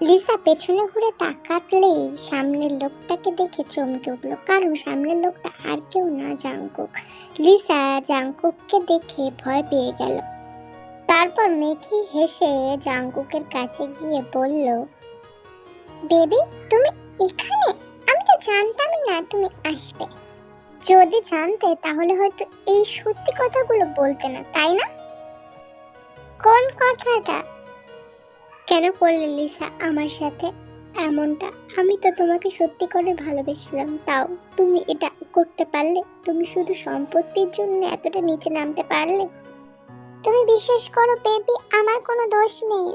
Lisa পেছনে ঘুরে তাকাতলেই সামনের লোকটাকে দেখে চমকে উঠল, কারণ সামনের লোকটা আর কেউ না জাংকুক। লিসা জাংকুককে দেখে ভয় পেয়ে গেল। তারপর মেঘি হেসে জাংকুকের কাছে গিয়ে বলল, বেবি, তুমি এখানে? আমি তো জানতামই না তুমি আসবে। যদি জানতে, তাহলে হয়তো এই সত্যি কথাগুলো বলতে না, তাই না? কোন কথাটা? কেন করলে লিসা আমার সাথে? এমনটা আমি তো তোমাকে সত্যি করে ভালোবেসেছিলাম, তাও তুমি এটা করতে পারলে? তুমি শুধু সম্পত্তির জন্য এতটা নিচে নামতে পারলে? তুমি বিশ্বাস করো বেবি, আমার কোনো দোষ নেই।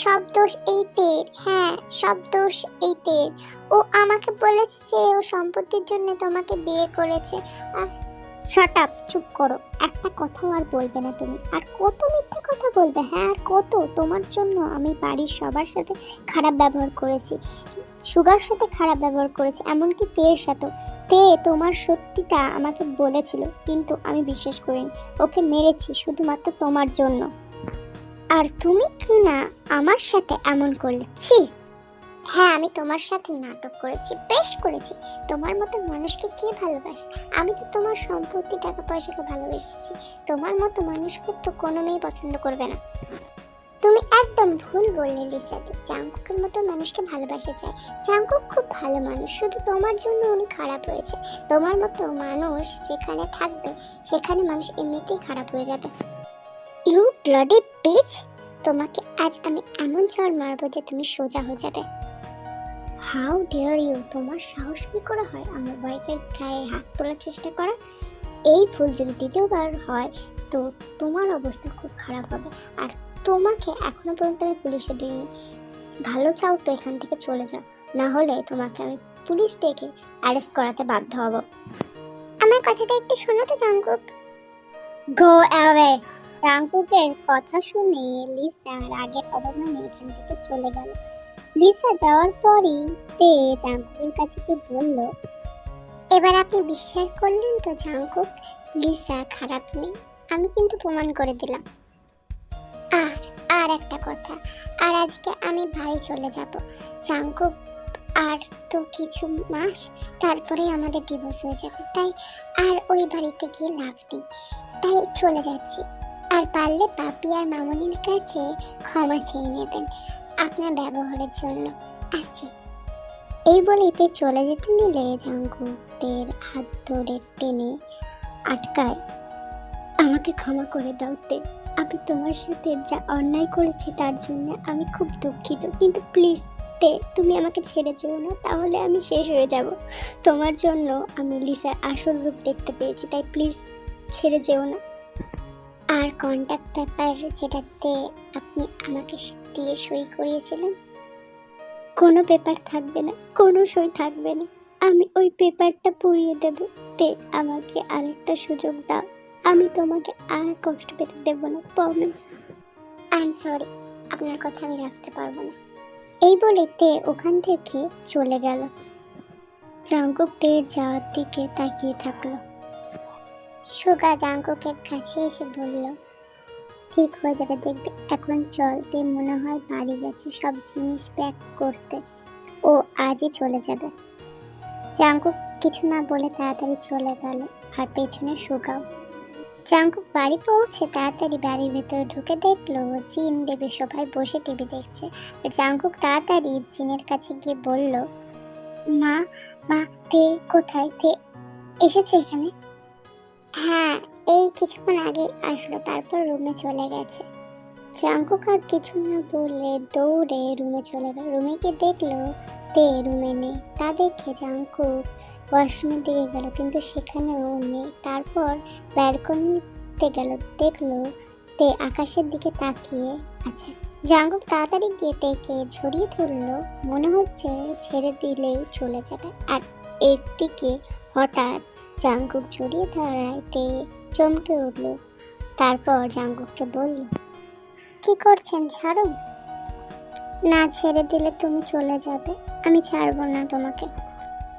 সব দোষ এই তের হ্যাঁ সব দোষ এই তের। ও আমাকে বলেছে ও সম্পত্তির জন্য তোমাকে বিয়ে করেছে। শট আপ চুপ করো। একটা কথাও আর বলবে না তুমি। আর কত মিথ্যে কথা বলবে? হ্যাঁ আর কত? তোমার জন্য আমি বাড়ির সবার সাথে খারাপ ব্যবহার করেছি। সুগার সাথে খারাপ ব্যবহার করেছি, এমনকি তের সাথেও। তে তোমার সত্যিটা আমাকে বলেছিল, কিন্তু আমি বিশ্বাস করিনি। ওকে মেরেছি শুধুমাত্র তোমার জন্য। আর তুমি কি না আমার সাথে এমন করলে? ছি! হ্যাঁ আমি তোমার সাথে নাটক করেছি, বেশ করেছি। তোমার মতো মানুষকে কে ভালোবাসে? আমি তো তোমার সম্পত্তি টাকা পয়সাকে ভালোবেসেছি। তোমার মতো মানুষকে তো কোনো মেয়ে পছন্দ করবে না। তুমি একদম ভুল বললে লিসাতে চাঙ্কুকের মতো মানুষকে ভালোবাসা চায়। চাঙ্কুক খুব ভালো মানুষ, শুধু তোমার জন্য উনি খারাপ হয়েছে তোমার মতো মানুষ যেখানে থাকবে, সেখানে মানুষ এমনিতেই খারাপ হয়ে যাবে। ইউ ব্লাডি পিচ তোমাকে আজ আমি এমন ঝড় মারবো যে তুমি সোজা হয়ে যাবে। হাউ ডেয়ার ইউ তোমার সাহস কি করে হয় আমার বাইকের গায়ে হাত তোলার চেষ্টা করা এই ভুল যদি দ্বিতীয়বার হয়, তো তোমার অবস্থা খুব খারাপ হবে। আর তোমাকে এখনও পর্যন্ত আমি পুলিশে দিইনি। ভালো চাও তো এখান থেকে চলে যাও। না হলে তোমাকে আমি পুলিশ ডেকে অ্যারেস্ট করাতে বাধ্য হব। আমার কথাটা একটু শোনো তো জাঙ্কুক গো অ্যাওয়ে জাঙ্কুকের কথা শুনে লিসা রাগের অবমানে এখান থেকে চলে গেল। লিসা যাওয়ার পরই তে জাঙ্কুকের কাছে গিয়ে বলল, এবার আপনি বিশ্বাস করলেন তো জাঙ্কুক? লিসা খারাপ নেই, আমি কিন্তু প্রমাণ করে দিলাম। আর আর একটা কথা, আর আজকে আমি বাড়ি চলে যাব। জাঙ্কুক, আর তো কিছু মাস তারপরে আমাদের ডিভোর্স হয়ে যাবে, তাই আর ওই বাড়িতে গিয়ে লাভ নেই। তাই চলে যাচ্ছি। আর পারলে পাপি আর মামনির কাছে ক্ষমা চেয়ে নেবেন। আপনার ব্যবহারের জন্য। আসছি। এই বলে তে চলে যেতে নিলে জাঙ্কুকের হাত ধরে টেনে আটকায়। আমাকে ক্ষমা করে দাও তে, আমি তোমার সাথে যা অন্যায় করেছি তার জন্য আমি খুব দুঃখিত। কিন্তু প্লিজ তে, তুমি আমাকে ছেড়ে যেও না, তাহলে আমি শেষ হয়ে যাব। তোমার জন্য আমি লিসার আসল রূপ দেখতে পেয়েছি, তাই প্লিজ ছেড়ে যেও না। আর কন্ট্যাক্ট পেপার যেটাতে আপনি আমাকে দিয়ে সই করিয়েছিলেন, কোনো পেপার থাকবে না, কোনো সই থাকবে না। আমি ওই পেপারটা পড়িয়ে দেব। তে আমাকে আরেকটা সুযোগ দাও। আমি তোমাকে আর কষ্ট পেতে দেব না প্রমিস আই এম সরি আপনার কথা আমি রাখতে পারব না। এই বলে তে ওখান থেকে চলে গেল। জাঙ্কুক তে যাওয়ার দিকে তাকিয়ে থাকল। সুগা জাঙ্কুকের কাছে এসে বলল, ঠিক হয়ে যাবে, দেখবে, এখন চলতে মনে হয় বাড়ি গেছে, সব জিনিস প্যাক করতে। ও আজই চলে যাবে। জাঙ্কুক কিছু না বলে তাড়াতাড়ি চলে গেল, আর পেছনে সুগাও। জাঙ্কুক বাড়ি পৌঁছে তাড়াতাড়ি বাড়ির ভেতরে ঢুকে দেখল, জিন দেবী সবাই বসে টিভি দেখছে। জাঙ্কুক তাড়াতাড়ি জিনের কাছে গিয়ে বলল, মা মা, তে কোথায়? তে এসেছে এখানে? হ্যাঁ এই কিছুক্ষণ আগে আসলো, তারপর রুমে চলে গেছে। জাঙ্কুক কিছু না বলে দৌড়ে রুমে চলে গেল। রুমে গিয়ে দেখল তে রুমে নেই। তা দেখে জাঙ্কুক ওয়াশরুমের দিকে গেল, কিন্তু সেখানে সেখানেও নেই। তারপর ব্যালকনিতে গেল, দেখল তে আকাশের দিকে তাকিয়ে আছে। জাঙ্কুক তাড়াতাড়ি গিয়ে তেকে ঝরিয়ে ধরলো, মনে হচ্ছে ছেড়ে দিলেই চলে যাবে। আর এর দিকে হঠাৎ জাঙ্কুক জড়িয়ে ধরায় তে চমকে উঠল। তারপর জাঙ্কুককে বলল, কি করছেন ছাড়ুন? না ছেড়ে দিলে তুমি চলে যাবে, আমি ছাড়বো না তোমাকে।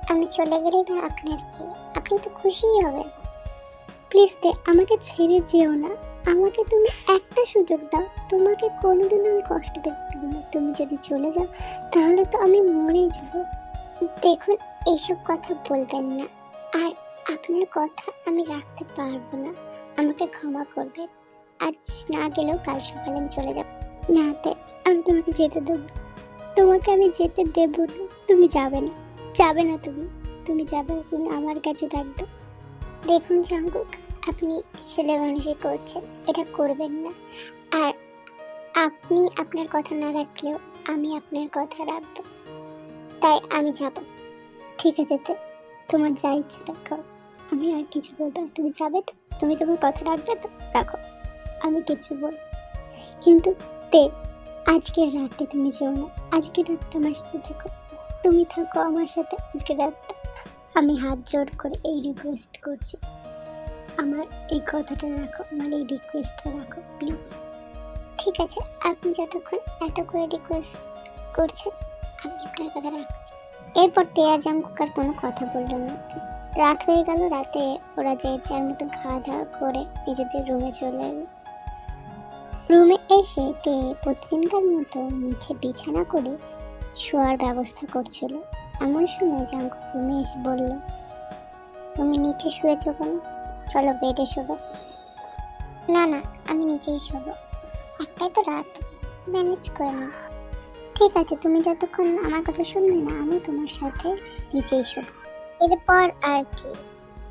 আমি চলে গেলেই বা আপনার কি? আপনি তো খুশিই হবেন। প্লিজ দে, আমাকে ছেড়ে যেও না। আমাকে তুমি একটা সুযোগ দাও। তোমাকে কোনোদিন আমি কষ্ট দেবো না। তুমি যদি চলে যাও, তাহলে তো আমি মরেই যাব। দেখুন এইসব কথা বলবেন না। আর আপনার কথা আমি রাখতে পারব না। আমাকে ক্ষমা করবেন আজ না গেলেও কাল সকালে আমি চলে যাব। না আমি তোমাকে যেতে দেবো তোমাকে আমি যেতে দেবো না। তুমি যাবে না। যাবে না তুমি। তুমি যাবে তুমি আমার কাছে থাকবে। দেখুন জাঙ্গুক আপনি ছেলে মানুষই করছেন। এটা করবেন না। আর আপনি আপনার কথা না রাখলেও আমি আপনার কথা রাখব। তাই আমি যাব। ঠিক আছে তোমার যা ইচ্ছে করো। আমি আর কিছু বলব। তুমি যাবে তো? তুমি তোমার কথা রাখবে তো? রাখো। আমি কিছু বল কিন্তু তে আজকের রাতে তুমি যেও না। আজকের রাতটা আমার সাথে থাকো। তুমি থাকো আমার সাথে আজকে রাতটা আমি হাত জোর করে এই রিকোয়েস্ট করছি। আমার এই কথাটা রাখো, আমার এই রিকোয়েস্টটা রাখো প্লিজ ঠিক আছে, আপনি যতক্ষণ এত করে রিকোয়েস্ট করছেন, আমি আপনার কথা রাখছি। এরপর তেয়ার জামকুক আর কোনো কথা বলল না। রাত হয়ে গেল, রাতে ওরা যে যার মতো খাওয়া দাওয়া করে নিজেদের রুমে চলে এলো। রুমে এসে তে প্রতিদিনকার মতো নিচে বিছানা করে শোয়ার ব্যবস্থা করছিল। এমন সময় জামকুক রুমে এসে বলল, তুমি নিচে শুয়েছো কেন? চলো বেডে শোবো। না না, আমি নিচেই শোবো। একটাই তো রাত, ম্যানেজ করে নাও। ঠিক আছে, তুমি যতক্ষণ আমার কথা শুনবে না আমি তোমার সাথে নিচেই শোবো। এরপর আর কি।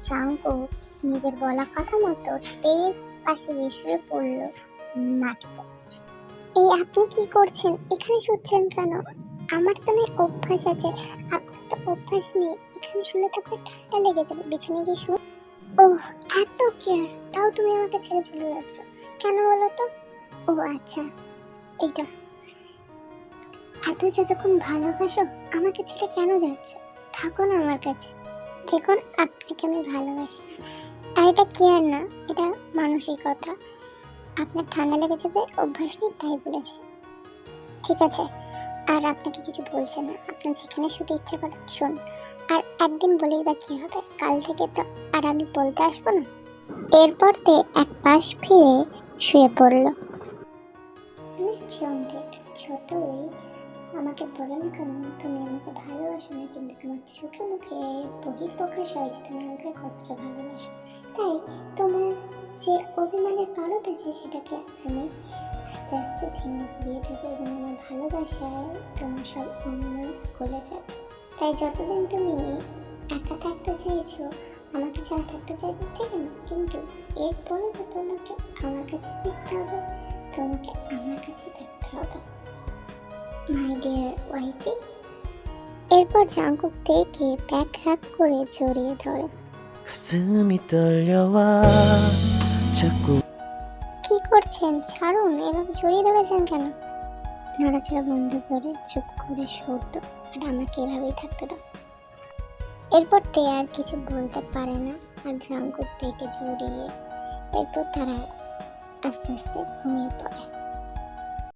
জাঙ্কু নিজের বলা কথা মতো তের পাশে শুয়ে পড়ল মাটিতে এই আপনি কি করছেন? এখানে শুচ্ছেন কেন? আমার তো না অভ্যাস আছে। আপনার তো অভ্যাস নেই। এখানে শুলে তো আপনার ঠান্ডা লেগে যাবে। বিছানায় গিয়ে শুয়ে ওহ, এত কেয়ার! তাও তুমি আমাকে ছেড়ে চলে যাচ্ছ। কেন বলো তো? ও আচ্ছা। এইটা। এত যতক্ষণ ভালোবাসো, আমাকে ছেড়ে কেন যাচ্ছ? থাকো না আমার কাছে। দেখুন, আপনাকে আমি ভালোবাসি আর এটা কেয়ার না, এটা মানসিকতা আপনার ঠান্ডা লেগে যাবে, অভ্যাস নেই, তাই বলেছে। ঠিক আছে, আর আপনাকে কিছু বলছে না। আপনার যেখানে শুতে ইচ্ছা করে, শোন। আর একদিন বলেই বা কী হবে, কাল থেকে তো আর আমি বলতে আসব না। এরপর তে এক পাশ ফিরে শুয়ে পড়ল। মিস চন্দ্রিক যতই আমাকে বলো না কেন? তুমি আমাকে ভালোবাসো না, কিন্তু তোমার চোখে মুখে বহিঃপ্রকাশ হয় যে তুমি আমাকে কতটা ভালোবাসো। তাই তোমার যে অভিমানের পারদ আছে, সেটাকে আমি আস্তে আস্তে ভেঙে দিয়ে দেবো এবং আমার ভালোবাসায় তোমার সব অনুমান গলে যাবে। তাই যতদিন তুমি একা থাকতে চাইছো, আমাকে ছাড়া থাকতে চাইছো ঠিক আছে কিন্তু এরপরে তো তোমাকে আমার কাছে ফিরতে হবে। ডিয়ার ওয়াইফি এরপর জাঙ্কুক দেখে ব্যাগ হ্যাক করে জড়িয়ে ধরে 가슴이 떨려와 자꾸 কি করছেন ছাড়ুন এভাবে জড়িয়ে ধরেছেন কেন নড়াচড়া বন্ধ করে চুপ করে সরতো আর আমাকে এভাবেই থাকতে দাও এরপর তে আর কিছু বলতে পারে না আর জাঙ্কুক থেকে জড়িয়ে এরপর তারা আস্তে আস্তে ঘুমিয়ে পড়ে